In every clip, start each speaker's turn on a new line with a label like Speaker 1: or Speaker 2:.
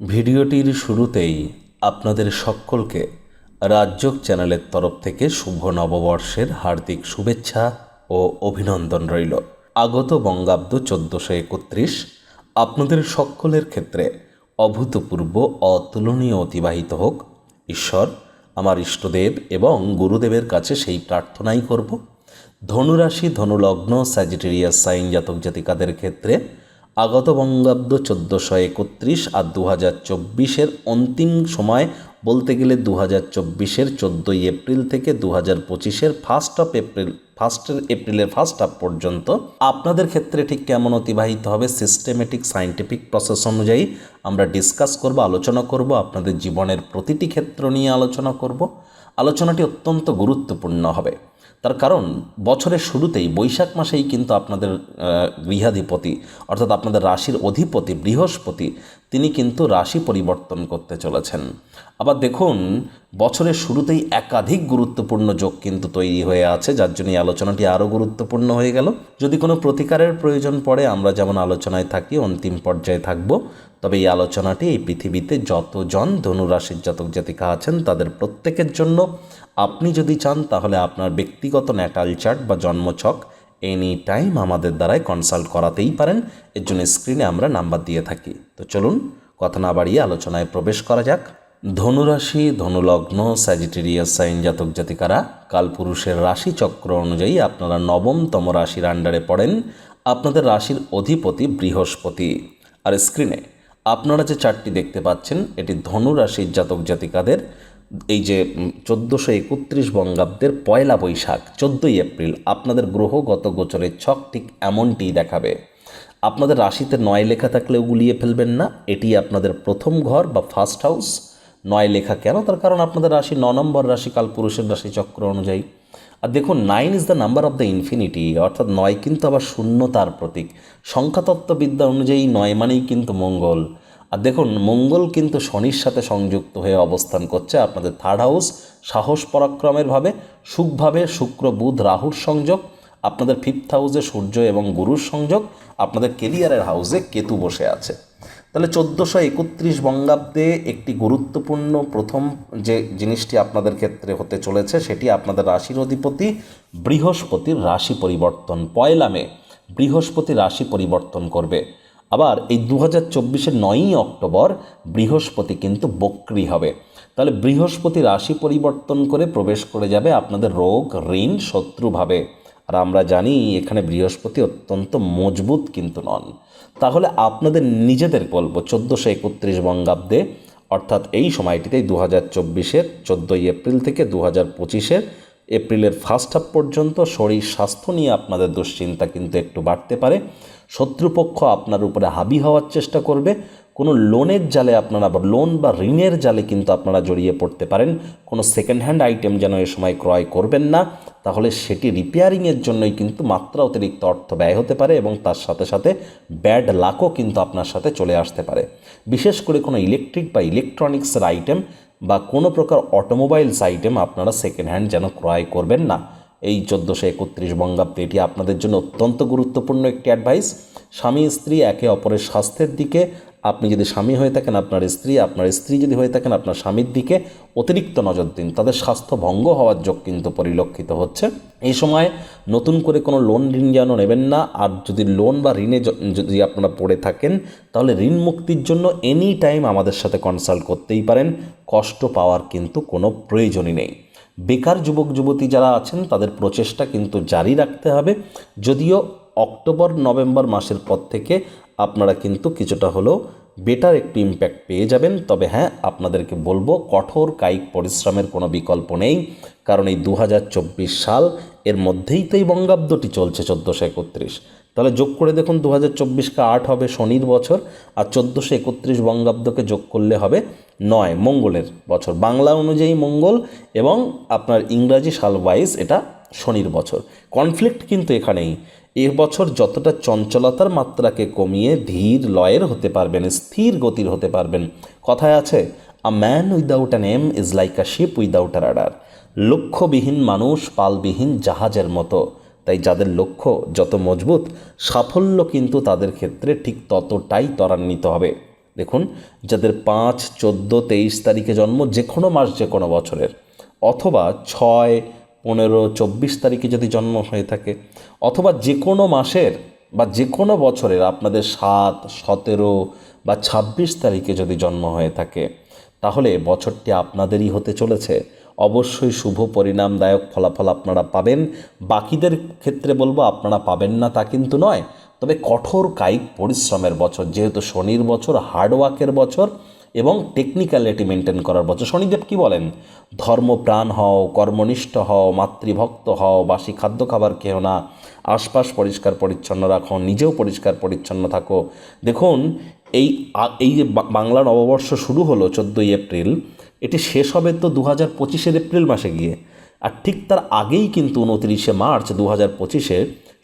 Speaker 1: ভিডিওটির শুরুতেই আপনাদের সকলকে রাজ্যক চ্যানেলের তরফ থেকে শুভ নববর্ষের হার্দিক শুভেচ্ছা ও অভিনন্দন রইল। আগত বঙ্গাব্দ চোদ্দোশো একত্রিশ আপনাদের সকলের ক্ষেত্রে অভূতপূর্ব, অতুলনীয় অতিবাহিত হোক। ঈশ্বর, আমার ইষ্টদেব এবং গুরুদেবের কাছে সেই প্রার্থনাই করব। ধনুরাশি, ধনুলগ্ন স্যাজিটেরিয়াস সাইন জাতক জাতিকাদের ক্ষেত্রে আগত বঙ্গাব্দ চোদ্দোশো একত্রিশ আর দু হাজার চব্বিশের অন্তিম সময় বলতে গেলে দু হাজার চব্বিশের চোদ্দোই এপ্রিল থেকে দু হাজার পঁচিশের ফার্স্ট অফ এপ্রিল ফার্স্টের এপ্রিলের ফার্স্ট হাফ পর্যন্ত আপনাদের ক্ষেত্রে ঠিক কেমন অতিবাহিত হবে সিস্টেমেটিক সায়েন্টিফিক প্রসেস অনুযায়ী আমরা ডিসকাস করব, আলোচনা করব, আপনাদের জীবনের প্রতিটি ক্ষেত্র নিয়ে আলোচনা করব। আলোচনাটি অত্যন্ত গুরুত্বপূর্ণ হবে। তার কারণ বছরের শুরুতেই বৈশাখ মাসেই কিন্তু আপনাদের গৃহাধিপতি অর্থাৎ আপনাদের রাশির অধিপতি বৃহস্পতি, তিনি কিন্তু রাশি পরিবর্তন করতে চলেছেন। আবার দেখুন, বছরের শুরুতেই একাধিক গুরুত্বপূর্ণ যোগ কিন্তু তৈরি হয়ে আছে, যার জন্য আলোচনাটি আরও গুরুত্বপূর্ণ হয়ে গেল। যদি কোনো প্রতিকারের প্রয়োজন পড়ে, আমরা যেমন আলোচনায় থাকি, অন্তিম পর্যায়ে থাকব। তবে এই আলোচনাটি এই পৃথিবীতে যতজন ধনুরাশির জাতক জাতিকা আছেন, তাদের প্রত্যেকের জন্য আপনি যদি চান, তাহলে আপনার ব্যক্তিগত ন্যাটাল চার্ট বা জন্মছক এনি টাইম আমাদের দ্বারাই কনসাল্ট করাতেই পারেন। এর জন্য স্ক্রিনে আমরা নাম্বার দিয়ে থাকি। তো চলুন, কথা না বাড়িয়ে আলোচনায় প্রবেশ করা যাক। ধনুরাশি, ধনুলগ্ন স্যাজিটেরিয়াস সাইন জাতক জাতিকারা, কালপুরুষের রাশি চক্র অনুযায়ী আপনারা নবমতম রাশির আন্ডারে পড়েন। আপনাদের রাশির অধিপতি বৃহস্পতি। আর স্ক্রিনে আপনারা যে চারটি দেখতে পাচ্ছেন, এটি ধনু রাশির জাতক জাতিকাদের, এই যে চোদ্দোশো একত্রিশ বঙ্গাব্দের পয়লা বৈশাখ, চোদ্দোই এপ্রিল, আপনাদের গ্রহগত গোচরের ছক ঠিক এমনটিই দেখাবে। আপনাদের রাশিতে নয় লেখা থাকলেও গুলিয়ে ফেলবেন না, এটি আপনাদের প্রথম ঘর বা ফার্স্ট হাউস নয় লেখা কেন? তার কারণ আপনাদের রাশি ন নম্বর রাশি, কালপুরুষের রাশি চক্র অনুযায়ী। আর দেখুন nine is the number of the infinity অর্থাৎ নয় কিন্তু আবার শূন্যতার প্রতীক। সংখ্যাতত্ত্ববিদ্যা অনুযায়ী নয় মানেই কিন্তু মঙ্গল। আর দেখুন, মঙ্গল কিন্তু শনির সাথে সংযুক্ত হয়ে অবস্থান করছে আপনাদের থার্ড হাউস সাহস পরাক্রমের ভাবে, সুখভাবে শুক্র, বুধ, রাহুর সংযোগ, আপনাদের ফিফথ হাউসে সূর্য এবং গুরুর সংযোগ, আপনাদের কেরিয়ারের হাউসে কেতু বসে আছে। তাহলে চোদ্দোশো একত্রিশ বঙ্গাব্দে একটি গুরুত্বপূর্ণ প্রথম যে জিনিসটি আপনাদের ক্ষেত্রে হতে চলেছে, সেটি আপনাদের রাশির অধিপতি বৃহস্পতির রাশি পরিবর্তন। পয়লা মে, বৃহস্পতি রাশি পরিবর্তন করবে। আবার এই দু হাজার চব্বিশের নয়ই অক্টোবর বৃহস্পতি কিন্তু বক্রি হবে। তাহলে বৃহস্পতি রাশি পরিবর্তন করে প্রবেশ করে যাবে আপনাদের রোগ, ঋণ, শত্রুভাবে। আর আমরা জানি এখানে বৃহস্পতি অত্যন্ত মজবুত কিন্তু নন। তাহলে আপনাদের নিজেদের বলব চোদ্দোশো একত্রিশ বঙ্গাব্দে, অর্থাৎ এই সময়টিতেই দু হাজার চব্বিশের, চোদ্দোই এপ্রিল থেকে দু হাজার পঁচিশের, এপ্রিলের ফার্স্ট হাফ পর্যন্ত শরীর স্বাস্থ্য নিয়ে আপনাদের দুশ্চিন্তা কিন্তু একটু বাড়তে পারে। শত্রুপক্ষ আপনার উপরে হাবি হওয়ার চেষ্টা করবে। কোনো লোনের জালে আপনারা বা লোন বা ঋণের জালে কিন্তু আপনারা জড়িয়ে পড়তে পারেন। কোনো সেকেন্ড হ্যান্ড আইটেম যেন এ সময় ক্রয় করবেন না। তাহলে সেটি রিপেয়ারিংয়ের জন্যই কিন্তু মাত্রা অতিরিক্ত অর্থ ব্যয় হতে পারে এবং তার সাথে সাথে ব্যাড লাকও কিন্তু আপনার সাথে চলে আসতে পারে। বিশেষ করে কোনো ইলেকট্রিক বা ইলেকট্রনিক্সের আইটেম বা কোনো প্রকার অটোমোবাইলস আইটেম আপনারা সেকেন্ড হ্যান্ড যেন ক্রয় করবেন না। এই চোদ্দোশো একত্রিশ বঙ্গাব্দে এটি আপনাদের জন্য অত্যন্ত গুরুত্বপূর্ণ একটি অ্যাডভাইস স্বামী স্ত্রী একে অপরের স্বাস্থ্যের দিকে আপনি যদি স্বামী হয়ে থাকেন আপনার স্ত্রী আপনার স্ত্রী যদি হয়ে থাকেন আপনার স্বামীর দিকে অতিরিক্ত নজর দিন। তাদের স্বাস্থ্য ভঙ্গ হওয়ার যোগ কিন্তু পরিলক্ষিত হচ্ছে। এই সময় নতুন করে কোনো লোন ঋণ যেন নেবেন না, আর যদি লোন বা ঋণে যদি আপনারা পড়ে থাকেন, তাহলে ঋণ মুক্তির জন্য এনি টাইম আমাদের সাথে কনসাল্ট করতেই পারেন। কষ্ট পাওয়ার কিন্তু কোনো প্রয়োজনই নেই। বেকার যুবক, যুবতী যারা আছেন, তাদের প্রচেষ্টা কিন্তু জারি রাখতে হবে। যদিও অক্টোবর, নভেম্বর মাসের পর থেকে আপনারা কিন্তু কিছুটা হলেও বেটার একটু ইম্প্যাক্ট পেয়ে যাবেন। তবে হ্যাঁ আপনাদেরকে বলব, কঠোর কায়িক পরিশ্রমের কোনো বিকল্প নেই। কারণ এই দু হাজার চব্বিশ সাল, এর মধ্যেই তো এই বঙ্গাব্দটি চলছে চোদ্দোশো একত্রিশ। তাহলে যোগ করে দেখুন দু হাজার চব্বিশকে আট হবে শনির বছর, আর চোদ্দোশো একত্রিশ বঙ্গাব্দকে যোগ করলে হবে নয়, মঙ্গলের বছর। বাংলা অনুযায়ী মঙ্গল এবং আপনার ইংরাজি সাল ওয়াইজ এটা শনির বছর। কনফ্লিক্ট কিন্তু এখানেই। এ বছর যতটা চঞ্চলতার মাত্রাকে কমিয়ে ধীর লয়ের হতে পারবেন, স্থির গতির হতে পারবেন। কথায় আছে a man without an aim is like a ship without a rudder লক্ষ্যবিহীন মানুষ পালবিহীন জাহাজের মতো। তাই যাদের লক্ষ্য যত মজবুত, সাফল্য কিন্তু তাদের ক্ষেত্রে ঠিক ততটাই ত্বরান্বিত হবে। দেখুন, যাদের পাঁচ, চোদ্দ, তেইশ তারিখে জন্ম যে কোনো মাস যে কোনো বছরের, অথবা ছয় পনেরো, চব্বিশ তারিখে যদি জন্ম হয়ে থাকে, অথবা যে কোনো মাসের বা যে কোনো বছরের আপনাদের সাত, সতেরো বা ছাব্বিশ তারিখে যদি জন্ম হয়ে থাকে, তাহলে বছরটি আপনাদেরই হতে চলেছে। অবশ্যই শুভ পরিণামদায়ক ফলাফল আপনারা পাবেন। বাকিদের ক্ষেত্রে বলব, আপনারা পাবেন না তা কিন্তু নয়। তবে কঠোর কায়িক পরিশ্রমের বছর, যেহেতু শনির বছর, হার্ডওয়ার্কের বছর এবং টেকনিক্যালিটি মেনটেন করার বছর। শনিদেব কি বলেন? ধর্মপ্রাণ হও, কর্মনিষ্ঠ হও, মাতৃভক্ত হও, বাসি খাদ্য খাবার খেও না, আশপাশ পরিষ্কার পরিচ্ছন্ন রাখো, নিজেও পরিষ্কার পরিচ্ছন্ন থাকো। দেখুন, এই এই যে বাংলা নববর্ষ শুরু হলো চোদ্দোই এপ্রিল, এটি শেষ হবে তো দু হাজার পঁচিশের এপ্রিল মাসে গিয়ে। আর ঠিক তার আগেই কিন্তু উনতিরিশে মার্চ দু হাজার পঁচিশে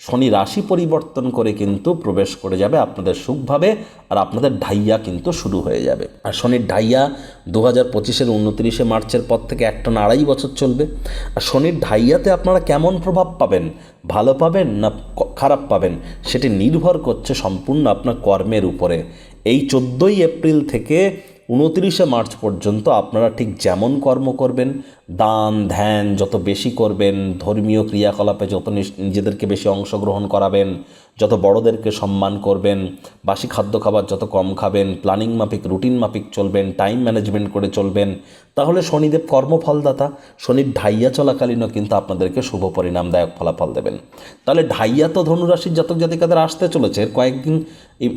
Speaker 1: শনি রাশি পরিবর্তন করে কিন্তু প্রবেশ করে যাবে আপনাদের সুখভাবে আর আপনাদের ঢাইয়া কিন্তু শুরু হয়ে যাবে। আর শনির ঢাইয়া দু হাজার পঁচিশের উনতিরিশে মার্চের পর থেকে একটা না আড়াই বছর চলবে। আর শনির ঢাইয়াতে আপনারা কেমন প্রভাব পাবেন? ভালো পাবেন না খারাপ পাবেন? সেটি নির্ভর করছে সম্পূর্ণ আপনার কর্মের উপরে। এই চোদ্দোই এপ্রিল থেকে উনতিরিশে মার্চ পর্যন্ত আপনারা ঠিক যেমন কর্ম করবেন, দান, ধ্যান যত বেশি করবেন, ধর্মীয় ক্রিয়াকলাপে যত নিজেদেরকে বেশি অংশগ্রহণ করাবেন যত বড়দেরকে সম্মান করবেন, বাসি খাদ্য খাবার যত কম খাবেন প্ল্যানিং মাফিক রুটিন মাফিক চলবেন টাইম ম্যানেজমেন্ট করে চলবেন, তাহলে শনিদেব কর্মফলদাতা, শনির ঢাইয়া চলাকালীনও কিন্তু আপনাদেরকে শুভ পরিণামদায়ক ফলাফল দেবেন। তাহলে ঢাইয়া তো ধনুরাশির জাতক জাতিকাদের আসতে চলেছে কয়েকদিন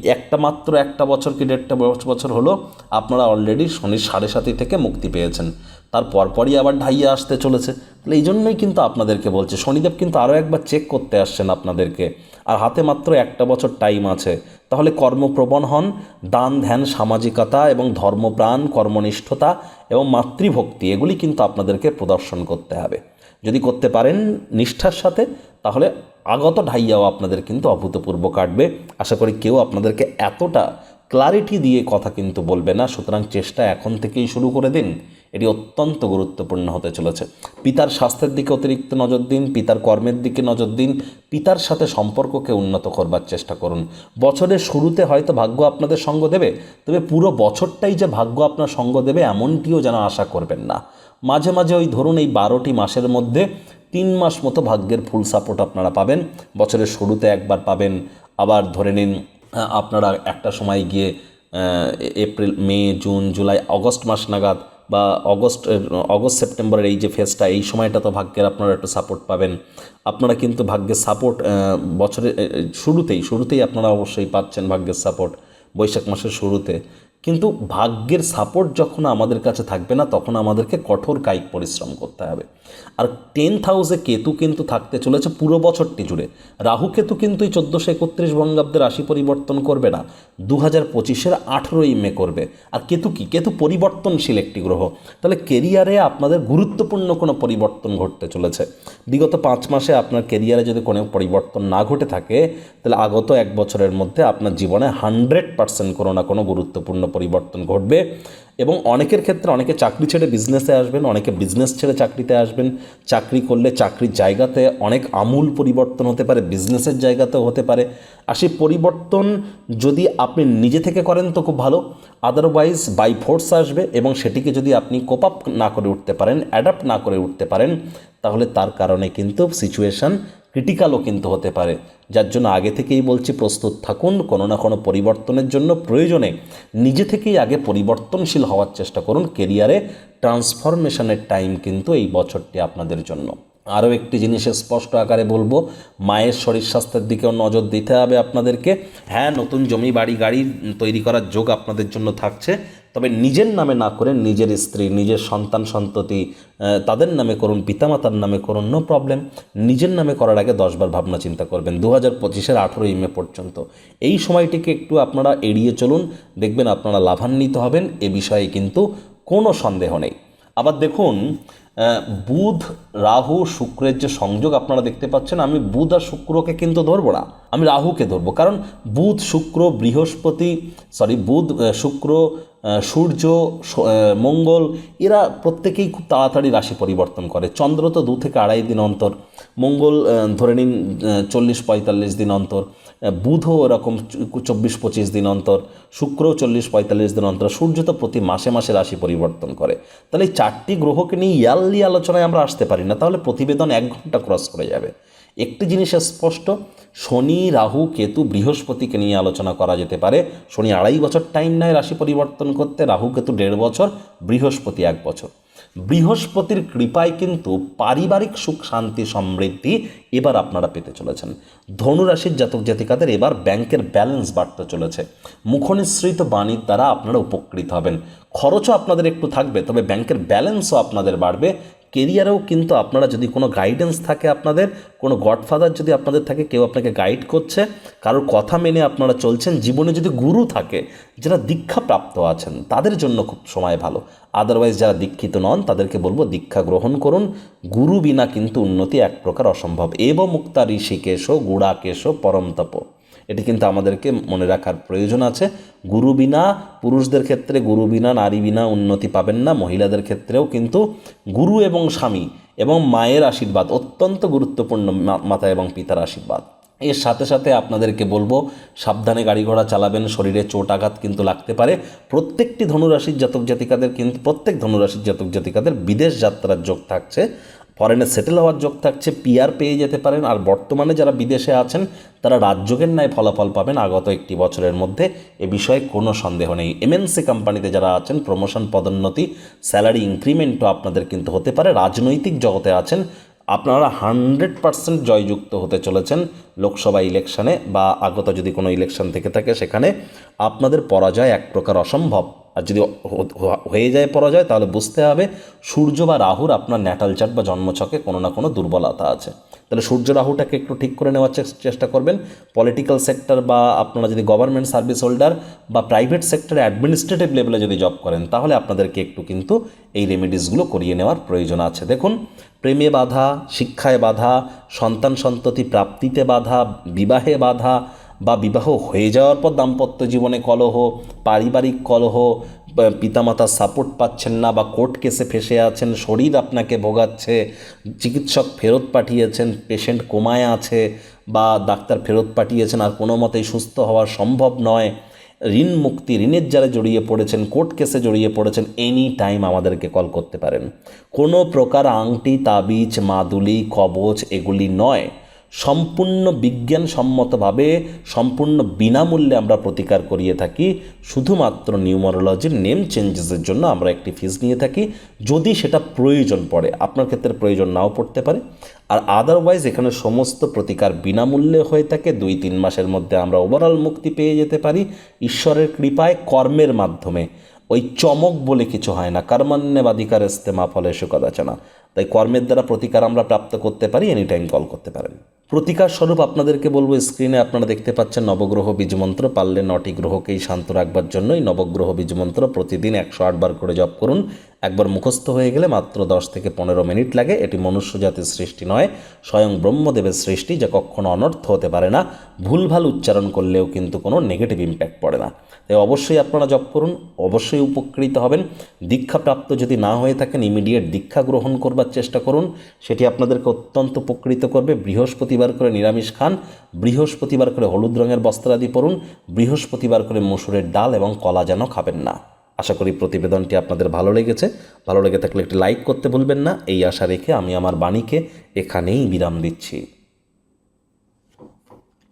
Speaker 1: একটা মাত্র একটা বছর কি দেড়টা বছ- বছর হলো, আপনারা অলরেডি শনির সাড়ে সাতি থেকে মুক্তি পেয়েছেন। তার পরপরই আবার ঢাইয়া আসতে চলেছে। তাহলে এই জন্যই কিন্তু আপনাদেরকে বলছে, শনিদেব কিন্তু আরও একবার চেক করতে আসছেন আপনাদেরকে। আর হাতে মাত্র একটা বছর টাইম আছে। তাহলে কর্মপ্রবণ হন, দান, ধ্যান, সামাজিকতা এবং ধর্মপ্রাণ, কর্মনিষ্ঠতা এবং মাতৃভক্তি, এগুলি কিন্তু আপনাদেরকে প্রদর্শন করতে হবে। যদি করতে পারেন নিষ্ঠার সাথে, তাহলে আগত ঢাইয়াও আপনাদের কিন্তু অভূতপূর্ব কাটবে। আশা করি কেউ আপনাদেরকে এতটা ক্লারিটি দিয়ে কথা কিন্তু বলবে না। সুতরাং চেষ্টা এখন থেকেই শুরু করে দিন। এটি অত্যন্ত গুরুত্বপূর্ণ হতে চলেছে। পিতার স্বাস্থ্যের দিকে অতিরিক্ত নজর দিন, পিতার কর্মের দিকে নজর দিন, পিতার সাথে সম্পর্ককে উন্নত করবার চেষ্টা করুন। বছরের শুরুতে হয়তো ভাগ্য আপনাদের সঙ্গ দেবে, তবে পুরো বছরটাই যে ভাগ্য আপনার সঙ্গ দেবে এমনটিও যেন আশা করবেন না। মাঝে মাঝে ওই ধরুন এই বারোটি মাসের মধ্যে তিন মাস মতো ভাগ্যের ফুল সাপোর্ট আপনারা পাবেন। বছরের শুরুতে একবার পাবেন, আবার ধরে নিন আপনারা একটা সময় গিয়ে April, May, June, July, August মাস নাগাদ বা অগস্ট অগস্ট, সেপ্টেম্বরের এই যে ফেসটা এই সময়টা তো ভাগ্যের আপনারা একটু সাপোর্ট পাবেন। আপনারা কিন্তু ভাগ্যের সাপোর্ট বছরের শুরুতেই শুরুতেই আপনারা অবশ্যই পাচ্ছেন ভাগ্যের সাপোর্ট বৈশাখ মাসের শুরুতে। কিন্তু ভাগ্যের সাপোর্ট যখন আমাদের কাছে থাকবে না, তখন আমাদেরকে কঠোর কায়িক পরিশ্রম করতে হবে। আর টেন্থ হাউসে কেতু কিন্তু থাকতে চলেছে পুরো বছরটি জুড়ে। রাহু কেতু কিন্তু এই চোদ্দোশো একত্রিশ বঙ্গাব্দের রাশি পরিবর্তন করবে না দু হাজার পঁচিশের আঠেরোই মে করবে। আর কেতু কি? কেতু পরিবর্তনশীল একটি গ্রহ। তাহলে কেরিয়ারে আপনাদের গুরুত্বপূর্ণ কোনো পরিবর্তন ঘটতে চলেছে। বিগত পাঁচ মাসে আপনার কেরিয়ারে যদি কোনো পরিবর্তন না ঘটে থাকে, তাহলে আগত এক বছরের মধ্যে আপনার জীবনে হান্ড্রেড পার্সেন্ট কোনো না কোনো গুরুত্বপূর্ণ পরিবর্তন ঘটবে এবং অনেকের ক্ষেত্রে অনেকে চাকরি ছেড়ে বিজনেসে আসবেন, অনেকে বিজনেস ছেড়ে চাকরিতে আসবেন। চাকরি করলে চাকরির জায়গাতে অনেক আমূল পরিবর্তন হতে পারে বিজনেসের জায়গাতেও হতে পারে। আর সেই পরিবর্তন যদি আপনি নিজে থেকে করেন তো খুব ভালো। আদারওয়াইজ বাই ফোর্স আসবে এবং সেটিকে যদি আপনি কোপ আপ না করে উঠতে পারেন অ্যাডাপ্ট না করে উঠতে পারেন, তাহলে তার কারণে কিন্তু সিচুয়েশান ক্রিটিক্যালও কিন্তু হতে পারে। যার জন্য আগে থেকেই বলছি প্রস্তুত থাকুন, কোনো না কোনো পরিবর্তনের জন্য প্রয়োজনে নিজে থেকেই আগে পরিবর্তনশীল হওয়ার চেষ্টা করুন। কেরিয়ারে ট্রান্সফরমেশনের টাইম কিন্তু এই বছরটি আপনাদের জন্য। আরও একটি জিনিস স্পষ্ট আকারে বলব, মায়ের শরীর স্বাস্থ্যের দিকেও নজর দিতে হবে আপনাদেরকে। হ্যাঁ নতুন জমি, বাড়ি, গাড়ি তৈরি করার যোগ আপনাদের জন্য থাকছে। তবে নিজের নামে না করে নিজের স্ত্রী, নিজের সন্তান, সন্ততি তাদের নামে করুন, পিতামাতার নামে করুন নো প্রবলেম নিজের নামে করার আগে দশবার ভাবনা চিন্তা করবেন। দু হাজার পঁচিশের আঠেরোই মে পর্যন্ত। এই সময়টিকে একটু আপনারা এড়িয়ে চলুন। দেখবেন আপনারা লাভান্বিত হবেন। এ বিষয়ে কিন্তু কোনো সন্দেহ নেই। আবার দেখুন বুধ, রাহু, শুক্রের যে সংযোগ আপনারা দেখতে পাচ্ছেন, আমি বুধ আর শুক্রকে কিন্তু ধরবো না। আমি রাহুকে ধরবো। কারণ বুধ, শুক্র, বৃহস্পতি সরি বুধ শুক্র সূর্য মঙ্গল, এরা প্রত্যেকেই খুব তাড়াতাড়ি রাশি পরিবর্তন করে। চন্দ্র তো দু থেকে আড়াই দিন অন্তর, মঙ্গল ধরে নিন চল্লিশ, পঁয়তাল্লিশ দিন অন্তর বুধও এরকম চব্বিশ, পঁচিশ দিন অন্তর, শুক্রও চল্লিশ, পঁয়তাল্লিশ দিন অন্তর, সূর্য তো প্রতি মাসে মাসে রাশি পরিবর্তন করে। তাহলে এই চারটি গ্রহকে নিয়ে ইয়ারলি আলোচনায় আমরা আসতে পারি না, তাহলে প্রতিবেদন এক ঘণ্টা ক্রস করে যাবে। একটি জিনিস স্পষ্ট, শনি, রাহু, কেতু, বৃহস্পতিকে নিয়ে আলোচনা করা যেতে পারে। শনি আড়াই বছর টাইম নেয় রাশি পরিবর্তন করতে, রাহু, কেতু দেড় বছর, বৃহস্পতি এক বছর। বৃহস্পতির কৃপায় কিন্তু পারিবারিক সুখ, শান্তি, সমৃদ্ধি এবার আপনারা পেতে চলেছেন। ধনুরাশির জাতক জাতিকাদের এবার ব্যাংকের ব্যালেন্স বাড়তে চলেছে। মুখনিসৃত বাণীর দ্বারা আপনারা উপকৃত হবেন। খরচও আপনাদের একটু থাকবে, তবে ব্যাংকের ব্যালেন্সও আপনাদের বাড়বে। কেরিয়ারেও কিন্তু আপনারা যদি কোনো গাইডেন্স থাকে আপনাদের, কোনো গডফাদার যদি আপনাদের থাকে, কেউ আপনাকে গাইড করছে, কারোর কথা মেনে আপনারা চলছেন, জীবনে যদি গুরু থাকে, যারা দীক্ষাপ্রাপ্ত আছেন, তাদের জন্য খুব সময় ভালো। আদারওয়াইজ যারা দীক্ষিত নন, তাদেরকে বলব দীক্ষা গ্রহণ করুন। গুরু বিনা কিন্তু উন্নতি এক প্রকার অসম্ভব। এব মুক্তা ঋষিকেশ, গুড়াকেশ, পরম তপ। এটি কিন্তু আমাদেরকে মনে রাখার প্রয়োজন আছে। গুরু বিনা, পুরুষদের ক্ষেত্রে গুরু বিনা, নারী বিনা উন্নতি পাবেন না। মহিলাদের ক্ষেত্রেও কিন্তু গুরু এবং স্বামী এবং মায়ের আশীর্বাদ অত্যন্ত গুরুত্বপূর্ণ মাতা এবং পিতার আশীর্বাদ। এর সাথে সাথে আপনাদেরকে বলব, সাবধানে গাড়ি ঘোড়া চালাবেন, শরীরে চোট আঘাত কিন্তু লাগতে পারে। প্রত্যেকটি ধনুরাশির জাতক জাতিকাদের কিন্তু প্রত্যেক ধনুরাশির জাতক জাতিকাদের বিদেশ যাত্রার যোগ থাকছে। ফরেনে সেটেল হওয়ার যোগ থাকছে পিআর পেয়ে যেতে পারেন। আর বর্তমানে যারা বিদেশে আছেন, তারা রাজ্যকের ন্যায় ফলাফল পাবেন আগত একটি বছরের মধ্যে। এ বিষয়ে কোনো সন্দেহ নেই। এমএনসি কোম্পানিতে যারা আছেন প্রমোশন পদোন্নতি স্যালারি ইনক্রিমেন্টও আপনাদের কিন্তু হতে পারে। রাজনৈতিক জগতে আছেন, আপনারা হান্ড্রেড পার্সেন্ট জয়যুক্ত হতে চলেছেন লোকসভা ইলেকশনে বা আগত যদি কোনো ইলেকশন থেকে থাকে সেখানে, আপনাদের পরাজয় এক প্রকার অসম্ভব। আর যদি হয়ে যায়, পরাজয়, তাহলে বুঝতে হবে সূর্য বা রাহুর আপনার ন্যাটাল চার্ট বা জন্মছকে কোনো না কোনো দুর্বলতা আছে। তাহলে সূর্য রাহুটাকে একটু ঠিক করে নেওয়ার চেষ্টা করবেন। পলিটিক্যাল সেক্টর বা আপনারা যদি গভর্নমেন্ট সার্ভিস হোল্ডার বা প্রাইভেট সেক্টরে অ্যাডমিনিস্ট্রেটিভ লেভেলে যদি জব করেন, তাহলে আপনাদেরকে একটু কিন্তু এই রেমেডিসগুলো করিয়ে নেওয়ার প্রয়োজন আছে। দেখুন, প্রেমে বাধা, শিক্ষায় বাধা, সন্তান সন্ততি প্রাপ্তিতে বাধা, বিবাহে বাধা বা বিবাহ হয়ে যাওয়ার পর দাম্পত্য জীবনে কলহ, পারিবারিক কলহ, বা পিতামাতার সাপোর্ট পাচ্ছেন না বা কোর্ট কেসে ফেসে আছেন, শরীর আপনাকে ভোগাচ্ছে, চিকিৎসক ফেরত পাঠিয়েছেন পেশেন্ট কোমায় আছে বা ডাক্তার ফেরত পাঠিয়েছেন, আর কোনো মতেই সুস্থ হওয়া সম্ভব নয়। ঋণ মুক্তি, ঋণের যারা জড়িয়ে পড়েছেন কোর্ট কেসে জড়িয়ে পড়েছেন এনি টাইম আমাদেরকে কল করতে পারেন। কোনো প্রকার আংটি, তাবিজ, মাদুলি, কবচ এগুলি নয়। সম্পূর্ণ বিজ্ঞানসম্মতভাবে, সম্পূর্ণ বিনামূল্যে আমরা প্রতিকার করিয়ে থাকি। শুধুমাত্র নিউমারোলজির নেম চেঞ্জেসের জন্য আমরা একটি ফিস নিয়ে থাকি। যদি সেটা প্রয়োজন পড়ে, আপনার ক্ষেত্রে প্রয়োজন নাও পড়তে পারে। আর আদারওয়াইজ এখানে সমস্ত প্রতিকার বিনামূল্যে হয়ে থাকে। দুই, তিন মাসের মধ্যে আমরা ওভারঅল মুক্তি পেয়ে যেতে পারি। ঈশ্বরের কৃপায় কর্মের মাধ্যমে। ওই চমক বলে কিছু হয় না। কর্মান্যবাধিকার ইস্তেমা ফলে সুকদাচনা তাই কর্মের দ্বারা প্রতিকার আমরা প্রাপ্ত করতে পারি এনি টাইম কল করতে পারেন। প্রতিকার স্বরূপ আপনাদেরকে বলব, স্ক্রিনে আপনারা দেখতে পাচ্ছেন নবগ্রহ বীজমন্ত্র পারলে নটি গ্রহকেই শান্ত রাখবার জন্যই নবগ্রহ বীজমন্ত্র প্রতিদিন একশো আটবার করে জপ করুন। একবার মুখস্থ হয়ে গেলে মাত্র দশ থেকে পনেরো মিনিট লাগে। এটি মনুষ্য জাতির সৃষ্টি নয়, স্বয়ং ব্রহ্মদেবের সৃষ্টি যা কখনো অনর্থ হতে পারে না। ভুলভাল উচ্চারণ করলেও কিন্তু কোনো নেগেটিভ ইম্প্যাক্ট পড়ে না। তাই অবশ্যই আপনারা জপ করুন, অবশ্যই উপকৃত হবেন। দীক্ষাপ্রাপ্ত যদি না হয়ে থাকেন ইমিডিয়েট দীক্ষা গ্রহণ করবার চেষ্টা করুন। সেটি আপনাদেরকে অত্যন্ত উপকৃত করবে। বৃহস্পতিবার করে নিরামিষ খান, বৃহস্পতিবার করে হলুদ রঙের বস্ত্রাদি পরুন, বৃহস্পতিবার করে মসুরের ডাল এবং কলা যেন খাবেন না। আশা করি প্রতিবেদনটি আপনাদের ভালো লেগেছে। ভালো লেগে থাকলে একটি লাইক করতে ভুলবেন না। এই আশা রেখে আমি আমার বাণীকে এখানেই বিরাম দিচ্ছি।